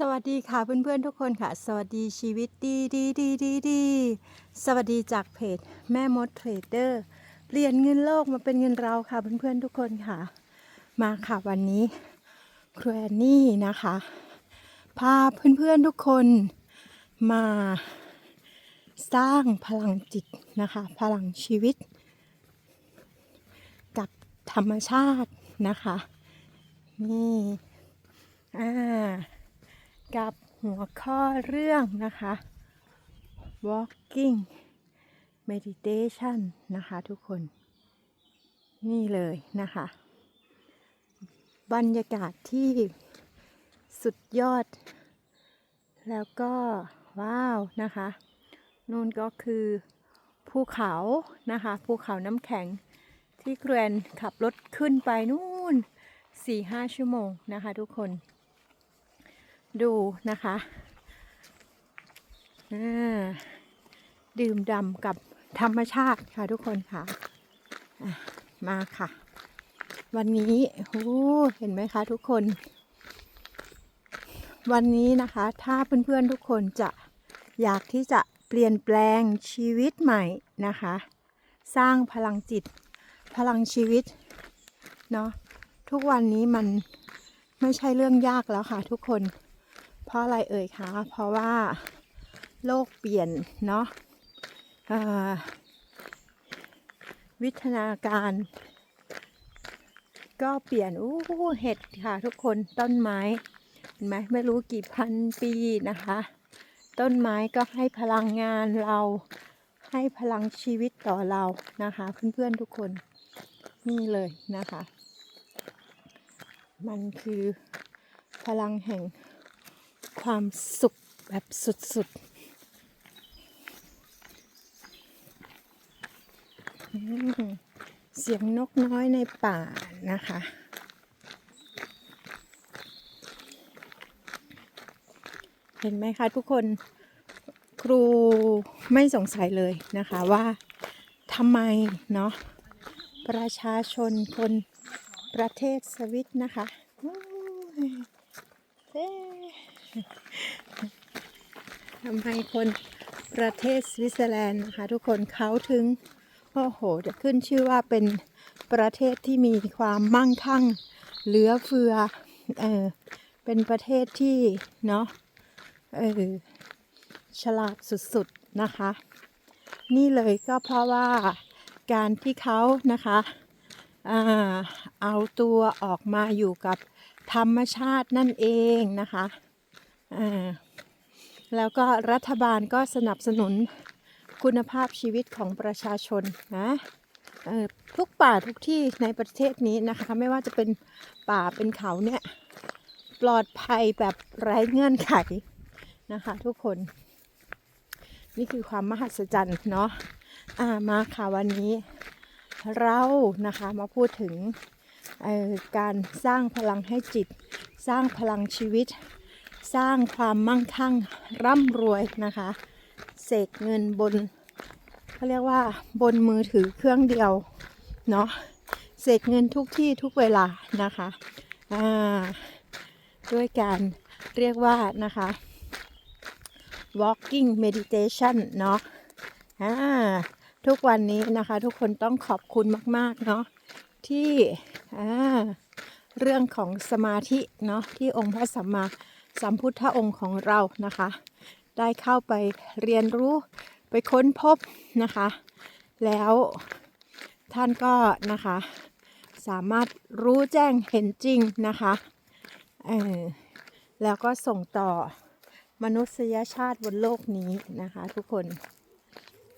สวัสดีค่ะเพื่อนๆทุกคนค่ะ สวัสดีชีวิตดีดีดีดีดีสวัสดีจากเพจแม่มดเทรดเดอร์เปลี่ยนเงินโลกมาเป็นเงินเราค่ะเพื่อนๆทุกคนค่ะ มาค่ะวันนี้ครูแอนนี่นะคะ พาเพื่อนๆทุกคนมาสร้างพลังจิตนะคะ พลังชีวิต กับธรรมชาตินะคะ นี่อ่า หัวข้อเรื่องนะคะ walking meditation นะคะทุกคน นี่เลยนะคะ บรรยากาศที่สุดยอด แล้วก็ว้าวนะคะนู่นก็คือภูเขานะคะภูเขาน้ำแข็งที่แกรนขับรถขึ้นไปนู่น4-5 ชั่วโมงนะคะทุกคน ดูนะคะดื่มด่ำกับธรรมชาติค่ะทุกคนค่ะอะมาค่ะ วันนี้โอ้เห็นไหมคะทุกคน วันนี้นะคะ ถ้าเพื่อนๆทุกคนจะอยากที่จะเปลี่ยนแปลงชีวิตใหม่นะคะ สร้างพลังจิต พลังชีวิตเนาะทุกวันนี้มันไม่ใช่เรื่องยากแล้วค่ะทุกคน เพราะอะไรเอ่ยคะ เพราะว่าโลกเปลี่ยนเนาะวิทนาการ ก็เปลี่ยนอู้เห็ดค่ะทุกคนต้นไม้เห็นไหมไม่รู้กี่พันปีนะคะ ต้นไม้ก็ให้พลังงานเราให้พลังชีวิตต่อเรานะคะ เพื่อนๆทุกคนนี่เลยนะคะ มันคือพลังแห่ง ความสุขแบบสุดๆ เสียงนกน้อยในป่านะคะ เห็นไหมคะทุกคนครูไม่สงสัยเลยนะคะว่าทำไมเนาะประชาชนคนประเทศสวิตนะคะโอ้ยเอ๊ะ ทำไมคนประเทศสวิตเซอร์แลนด์นะคะทุกคนเขาถึงโอ้โหจะขึ้นชื่อว่าเป็นประเทศที่มีความมั่งคั่ง เหลือเฟือเออเป็นประเทศที่เนาะเออฉลาดสุดๆนะคะ นี่เลยก็เพราะว่าการที่เขานะคะเอาตัวออกมาอยู่กับธรรมชาตินั่นเองนะคะ แล้วก็รัฐบาลก็สนับสนุนคุณภาพชีวิตของประชาชนนะทุกป่าทุกที่ในประเทศนี้นะคะ ไม่ว่าจะเป็นป่าเป็นเขาเนี่ย ปลอดภัยแบบไร้เงื่อนไขนะคะ ทุกคน นี่คือความมหัศจรรย์เนาะามาค่ะวันนี้เรานะคะมาพูดถึงการสร้างพลังให้จิต สร้างพลังชีวิต สร้างความมั่งคั่งร่ำรวยนะคะ เสกเงินบนเขาเรียกว่าบนมือถือเครื่องเดียวเนาะเสกเงินทุกที่ทุกเวลานะคะด้วยการเรียกว่านะคะ walking meditation เนาะทุกวันนี้นะคะทุกคนต้องขอบคุณมาก ๆ เนาะที่เรื่องของสมาธิเนาะที่องค์พระสัมมา สัมพุทธองค์ของเรานะคะ ได้เข้าไปเรียนรู้ไปค้นพบนะคะ แล้วท่านก็นะคะ สามารถรู้แจ้งเห็นจริงนะคะแล้วก็ส่งต่อมนุษยชาติบนโลกนี้นะคะ ทุกคน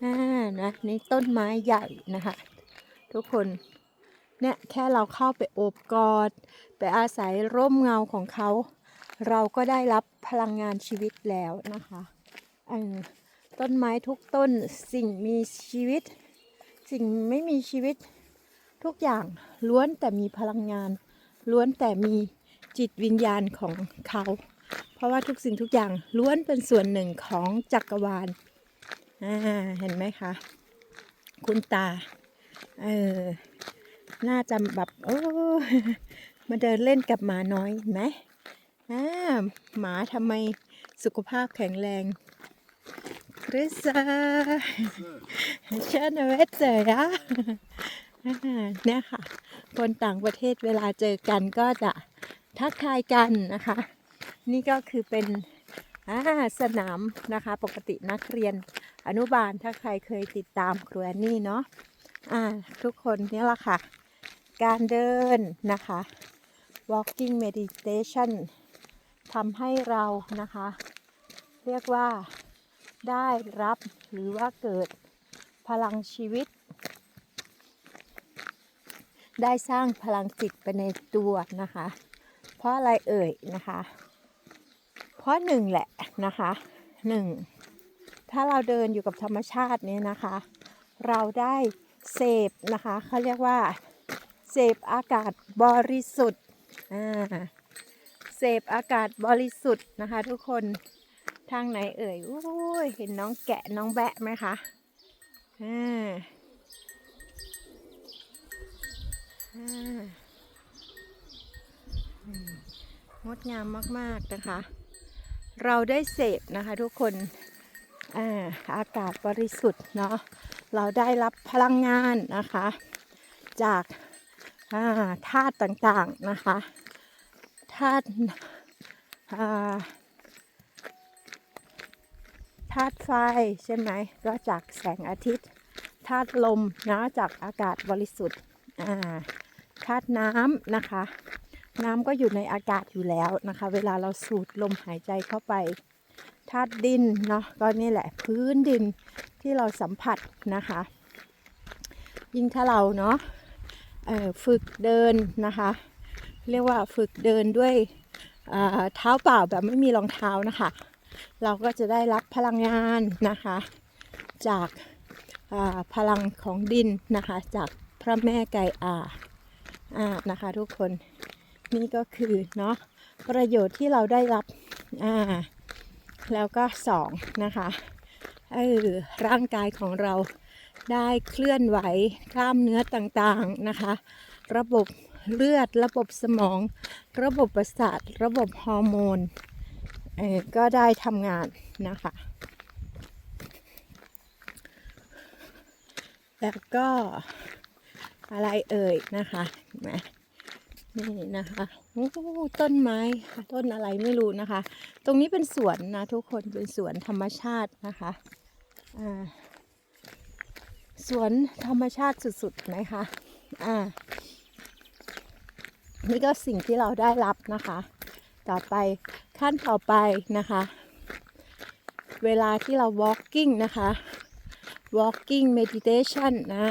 อ่านะนี่ต้นไม้ใหญ่นะคะ ทุกคนเนี่ยแค่เราเข้าไปโอบกอด ไปอาศัยร่มเงาของเขา เราก็ได้รับพลังงานชีวิตแล้วนะคะต้นไม้ทุกต้นสิ่งมีชีวิต สิ่งไม่มีชีวิต ทุกอย่างล้วนแต่มีพลังงาน ล้วนแต่มีจิตวิญญาณของเขา เพราะว่าทุกสิ่งทุกอย่างล้วนเป็นส่วนหนึ่งของจักรวาลอ่าเห็นไหมคะคุณตาเออน่าจะแบบโอ้มาเดินเล่นกับหมาน้อยไหม หมาทำไมสุขภาพแข็งแรงคริสซาเชิญเวทเจออะเนี่ยค่ะ คนต่างประเทศเวลาเจอกันก็จะทักทายกันนะคะ นี่ก็คือเป็นสนามนะคะ ปกตินักเรียนอนุบาลถ้าใครเคยติดตามครูแอนนี่เนาะอ่าทุกคนนี่แหละค่ะ การเดินนะคะ walking meditation ทำให้เรานะคะ เรียกว่าได้รับหรือว่าเกิดพลังชีวิต ได้สร้างพลังจิตไปในตัวนะคะ เพราะอะไรเอ่ยนะคะ เพราะหนึ่งแหละนะคะหนึ่งถ้าเราเดินอยู่กับธรรมชาติเนี่ยนะคะ เราได้เสพนะคะเขาเรียกว่าเสพอากาศบริสุทธิ์อ่า เสพอากาศบริสุทธิ์นะคะ ทุกคนทางไหนเอ่ยอ้ยเห็นน้องแกะน้องแบะไหมคะอ่าอ่างดงามมาก ๆ นะคะ เราได้เสพนะคะทุกคนอ่าอากาศบริสุทธิ์เนาะ เราได้รับพลังงานนะคะ จากอ่าธาตุต่างๆนะคะ ธาตุอ่าธาตุไฟใช่ไหมก็จากแสงอาทิตย์ธาตุลมนะจากอากาศบริสุทธิ์ธาตุน้ำนะคะ น้ำก็อยู่ในอากาศอยู่แล้วนะคะ เวลาเราสูดลมหายใจเข้าไปธาตุดินเนาะก็นี่แหละพื้นดินที่เราสัมผัสนะคะ ยิ่งถ้าเราเนาะฝึกเดินนะคะ เรียกว่าฝึกเดินด้วยเท้าเปล่าแบบไม่มีรองเท้านะคะ เราก็จะได้รับพลังงานนะคะ จากาพลังของดินนะคะ จากพระแม่ไก่อาอานะคะทุกคนนี่ก็คือเนาะประโยชน์ที่เราได้รับอ่าแล้วก็สองนะคะเออร่างกายของเราได้เคลื่อนไหวกล้ามเนื้อต่างๆนะคะ ระบบ เลือด ระบบสมอง ระบบประสาท ระบบฮอร์โมนก็ได้ทำงานนะคะ แล้วก็อะไรเอ่ยนะคะเห็นไหมนี่นะคะโอ้ต้นไม้ต้นอะไรไม่รู้นะคะ ตรงนี้เป็นสวนนะทุกคนเป็นสวนธรรมชาตินะคะอ่าสวนธรรมชาติสุดๆนะคะอ่า นี่ก็สิ่งที่เราได้รับนะคะ ต่อไปขั้นต่อไปนะคะ เวลาที่เรา walking นะคะ walking meditation นะ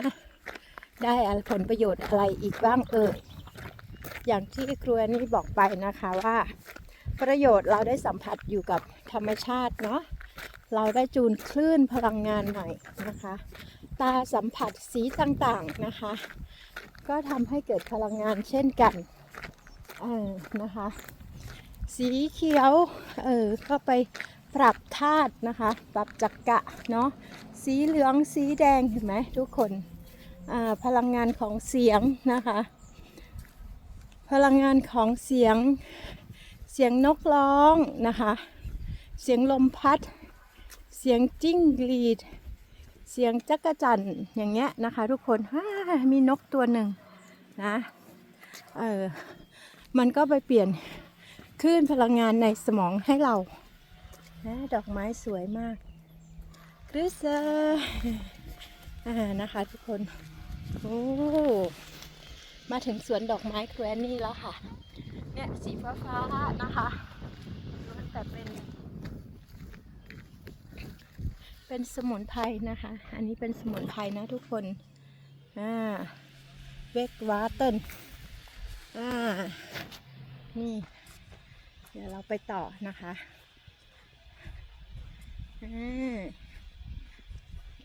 ได้อะผลประโยชน์อะไรอีกบ้างเอ่ย อย่างที่ครูแอนนี่บอกไปนะคะว่าประโยชน์เราได้สัมผัสอยู่กับธรรมชาติเนาะ เราได้จูนคลื่นพลังงานใหม่นะคะ ตาสัมผัสสีต่างๆนะคะ ก็ทำให้เกิดพลังงานเช่นกัน เออนะคะ สีเขียวเออก็ไปปรับธาตุนะคะ ปรับจักกะเนาะสีเหลืองสีแดงเห็นไหมทุกคนพลังงานของเสียงนะคะ พลังงานของเสียงเสียงนกร้องนะคะ เสียงลมพัด เสียงจิ้งหรีด เสียงจักรจั่นอย่างเงี้ยนะคะ ทุกคนมีนกตัวหนึ่งนะเออ มันก็ไปเปลี่ยนคลื่นพลังงานในสมองให้เรานะดอกไม้สวยมากคริสอานะคะทุกคน โอ้มาถึงสวนดอกไม้แควนนี่แล้วค่ะ เนี่ยสีฟ้าฟ้าๆนะคะล้วนแต่เป็น เป็นสมุนไพรนะคะ อันนี้เป็นสมุนไพรนะทุกคน อ่า เวกวาเติน อ่า นี่ เดี๋ยวเราไปต่อนะคะ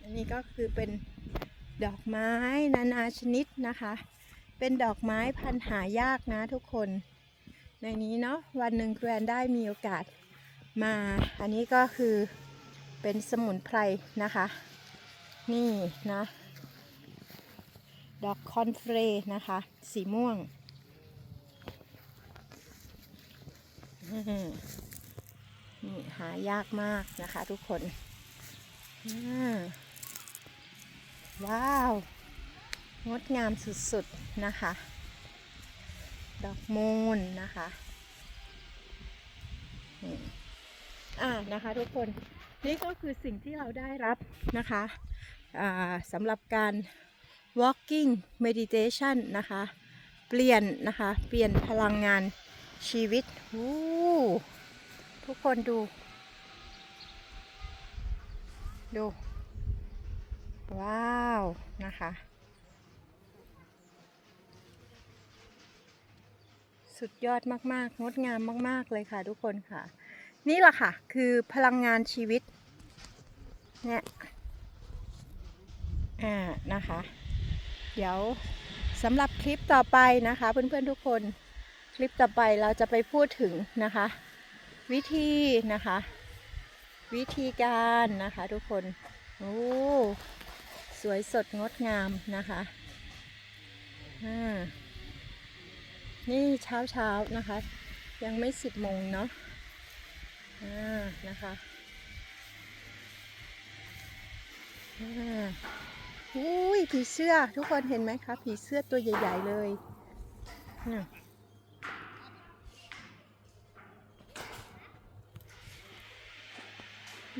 อันนี้ก็คือเป็นดอกไม้นานาชนิดนะคะ เป็นดอกไม้พันหายากนะทุกคน ในนี้เนาะวันหนึ่งแกรนได้มีโอกาสมา อันนี้ก็คือเป็นสมุนไพรนะคะ นี่นะ ดอกคอนเฟรนะคะ สีม่วง นี่หายากมากนะคะทุกคน ว้าว งดงามสุดๆนะคะ ดอกมูลนะคะอ่านะคะทุกคนนี่ก็คือสิ่งที่เราได้รับนะคะสำหรับการ walking meditation นะคะ เปลี่ยนนะคะ เปลี่ยนพลังงาน ชีวิตวู้ทุกคนดู ดู ว้าว นะคะ สุดยอดมาก ๆ งดงามมาก ๆ เลยค่ะทุกคนค่ะ นี่แหละค่ะ คือพลังงานชีวิต เนี่ย อ่า นะคะ เดี๋ยวสำหรับคลิปต่อไปนะคะ เพื่อน ๆ ทุกคน ลิปต่อไปเราจะไปพูดถึงนะคะ วิธีนะคะ วิธีการนะคะทุกคน โอ้สวยสดงดงามนะคะอ่านี่เช้าเช้านะคะ ยังไม่สิบโมงเนาะอ่านะคะอ่าอุ้ยผีเสื้อทุกคนเห็นไหมคะ ผีเสื้อตัวใหญ่ ๆ เลยน่ะ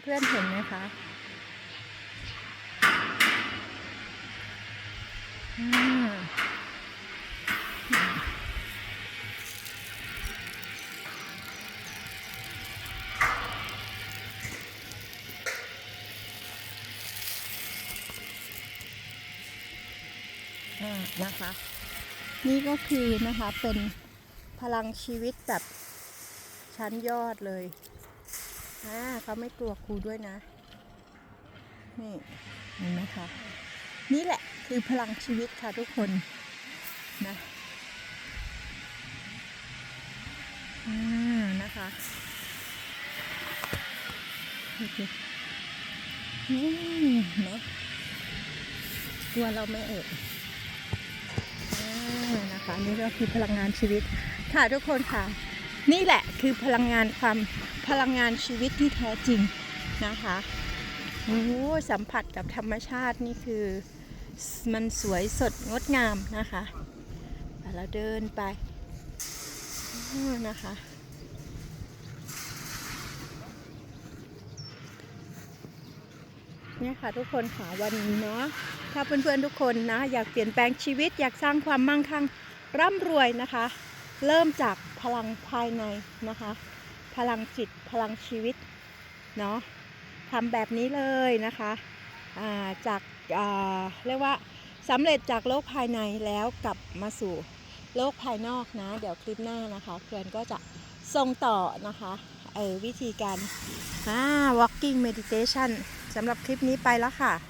เพื่อนเห็นไหมคะอ่านะคะ นี่ก็คือนะคะเป็นพลังชีวิตแบบชั้นยอดเลย อ่าเขาไม่กลัวครูด้วยนะ นี่เห็นไหมคะ นี่แหละคือพลังชีวิตค่ะทุกคนนะอ่านะคะโอเนี่นะกลัวเราไม่เอ่ยอ่านะคะนี่ก็คือพลังงานชีวิตค่ะทุกคนค่ะ นี่แหละคือพลังงานความพลังงานชีวิตที่แท้จริงนะคะโอ้สัมผัสกับธรรมชาตินี่คือมันสวยสดงดงามนะคะเราเดินไปนะคะเนี่ยค่ะทุกคนค่ะวันนี้เนาะถ้าเพื่อนๆทุกคนนะ อยากเปลี่ยนแปลงชีวิตอยากสร้างความมั่งคั่งร่ำรวยนะคะ เริ่มจากพลังภายในนะคะ พลังจิตพลังชีวิตเนาะทำแบบนี้เลยนะคะาจากาเรียกว่าสำเร็จจากโลกภายในแล้วกลับมาสู่โลกภายนอกนะ เดี๋ยวคลิปหน้านะคะเพื่อนก็จะส่งต่อนะคะเออวิธีการอ่า walking meditation สำหรับคลิปนี้ไปแล้วค่ะ